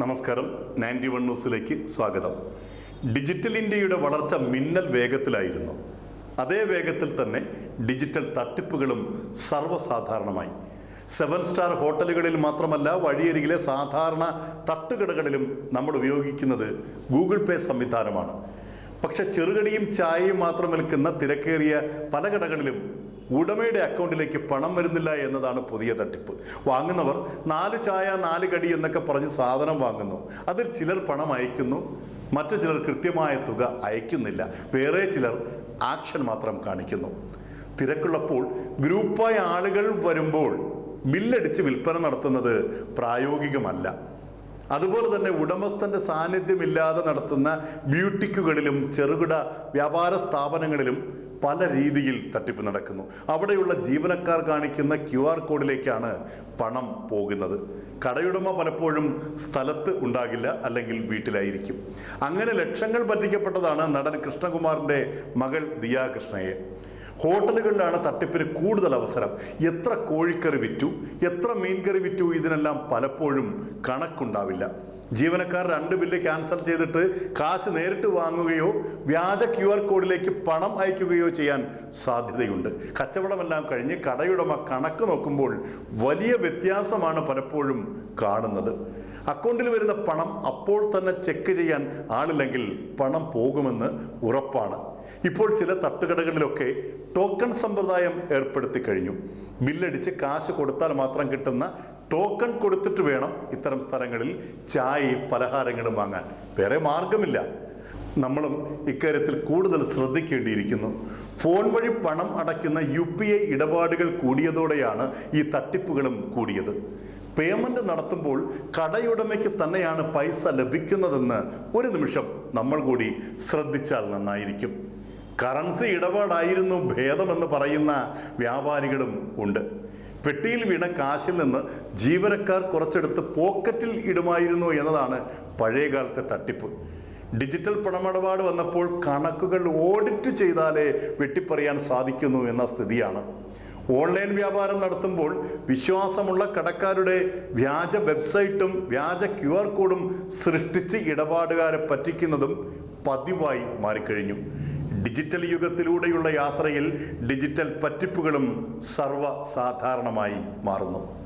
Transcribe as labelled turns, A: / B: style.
A: നമസ്കാരം. Ninety one ന്യൂസിലേക്ക് സ്വാഗതം. ഡിജിറ്റൽ ഇന്ത്യയുടെ വളർച്ച മിന്നൽ വേഗത്തിലായിരുന്നു. അതേ വേഗത്തിൽ തന്നെ ഡിജിറ്റൽ തട്ടിപ്പുകളും സർവസാധാരണമായി. സെവൻ സ്റ്റാർ ഹോട്ടലുകളിൽ മാത്രമല്ല വഴിയരികിലെ സാധാരണ തട്ടുകടകളിലും നമ്മൾ ഉപയോഗിക്കുന്നത് ഗൂഗിൾ പേ സംവിധാനമാണ്. പക്ഷെ ചെറുകടിയും ചായയും മാത്രം വിൽക്കുന്ന തിരക്കേറിയ പല കടകളിലും ഉടമയുടെ അക്കൗണ്ടിലേക്ക് പണം വരുന്നില്ല എന്നതാണ് പുതിയ തട്ടിപ്പ്. വാങ്ങുന്നവർ നാല് ചായ നാല് കടി എന്നൊക്കെ പറഞ്ഞ് സാധനം വാങ്ങുന്നു. അതിൽ ചിലർ പണം അയക്കുന്നു മറ്റു ചിലർ കൃത്യമായ തുക അയക്കുന്നില്ല. വേറെ ചിലർ ആക്ഷൻ മാത്രം കാണിക്കുന്നു. തിരക്കുള്ളപ്പോൾ ഗ്രൂപ്പായ ആളുകൾ വരുമ്പോൾ ബില്ലടിച്ച് വിൽപ്പന നടത്തുന്നത് പ്രായോഗികമല്ല. അതുപോലെ തന്നെ ഉടമസ്ഥന്റെ സാന്നിധ്യമില്ലാതെ നടത്തുന്ന ബ്യൂട്ടിക്കുകളിലും ചെറുകിട വ്യാപാര സ്ഥാപനങ്ങളിലും പല രീതിയിൽ തട്ടിപ്പ് നടക്കുന്നു. അവിടെയുള്ള ജീവനക്കാർ കാണിക്കുന്ന ക്യു ആർ കോഡിലേക്കാണ് പണം പോകുന്നത്. കടയുടമ പലപ്പോഴും സ്ഥലത്ത് ഉണ്ടാകില്ല അല്ലെങ്കിൽ വീട്ടിലായിരിക്കും. അങ്ങനെ ലക്ഷങ്ങൾ പറ്റിക്കപ്പെട്ടതാണ് നടൻ കൃഷ്ണകുമാറിന്റെ മകൾ ദിയാ കൃഷ്ണയെ ഹോട്ടലുകളിലാണ് തട്ടിപ്പിന് കൂടുതൽ അവസരം. എത്ര കോഴിക്കറി വിറ്റു എത്ര മീൻകറി വിറ്റു ഇതിനെല്ലാം പലപ്പോഴും കണക്കുണ്ടാവില്ല. ജീവനക്കാർ രണ്ട് ബില്ല് ക്യാൻസൽ ചെയ്തിട്ട് കാശ് നേരിട്ട് വാങ്ങുകയോ വ്യാജ ക്യു ആർ കോഡിലേക്ക് പണം അയക്കുകയോ ചെയ്യാൻ സാധ്യതയുണ്ട്. കച്ചവടമെല്ലാം കഴിഞ്ഞ് കടയുടമ കണക്ക് നോക്കുമ്പോൾ വലിയ വ്യത്യാസമാണ് പലപ്പോഴും കാണുന്നത്. അക്കൗണ്ടിൽ വരുന്ന പണം അപ്പോൾ തന്നെ ചെക്ക് ചെയ്യാൻ ആളില്ലെങ്കിൽ പണം പോകുമെന്ന് ഉറപ്പാണ്. ഇപ്പോൾ ചില തട്ടുകടകളിലൊക്കെ ടോക്കൺ സമ്പ്രദായം ഏർപ്പെടുത്തി കഴിഞ്ഞു. ബില്ലടിച്ച് കാശ് കൊടുത്താൽ മാത്രം കിട്ടുന്ന ടോക്കൺ കൊടുത്തിട്ട് വേണം ഇത്തരം സ്ഥലങ്ങളിൽ ചായയും പലഹാരങ്ങളും വാങ്ങാൻ. വേറെ മാർഗമില്ല നമ്മളും ഇക്കാര്യത്തിൽ കൂടുതൽ ശ്രദ്ധിക്കേണ്ടിയിരിക്കുന്നു. ഫോൺ വഴി പണം അടയ്ക്കുന്ന യു പി ഐ ഇടപാടുകൾ കൂടിയതോടെയാണ് ഈ തട്ടിപ്പുകളും കൂടിയത്. പേയ്മെന്റ് നടത്തുമ്പോൾ കടയുടമയ്ക്ക് തന്നെയാണ് പൈസ ലഭിക്കുന്നതെന്ന് ഒരു നിമിഷം നമ്മൾ കൂടി ശ്രദ്ധിച്ചാൽ നന്നായിരിക്കും. കറൻസി ഇടപാടായിരുന്നു ഭേദമെന്ന് പറയുന്ന വ്യാപാരികളും ഉണ്ട്. പെട്ടിയിൽ വീണ കാശിൽ നിന്ന് ജീവനക്കാർ കുറച്ചെടുത്ത് പോക്കറ്റിൽ ഇടുമായിരുന്നു എന്നതാണ് പഴയകാലത്തെ തട്ടിപ്പ്. ഡിജിറ്റൽ പണമിടപാട് വന്നപ്പോൾ കണക്കുകൾ ഓഡിറ്റ് ചെയ്താലേ വെട്ടിപ്പറിയാൻ സാധിക്കുന്നു എന്ന സ്ഥിതിയാണ്. ഓൺലൈൻ വ്യാപാരം നടത്തുമ്പോൾ വിശ്വാസമുള്ള കടക്കാരുടെ വ്യാജ വെബ്സൈറ്റും വ്യാജ ക്യു ആർ കോഡും സൃഷ്ടിച്ച് ഇടപാടുകാരെ പറ്റിക്കുന്നതും പതിവായി മാറിക്കഴിഞ്ഞു. ഡിജിറ്റൽ യുഗത്തിലൂടെയുള്ള യാത്രയിൽ ഡിജിറ്റൽ പറ്റിപ്പുകളും സർവസാധാരണമായി മാറുന്നു.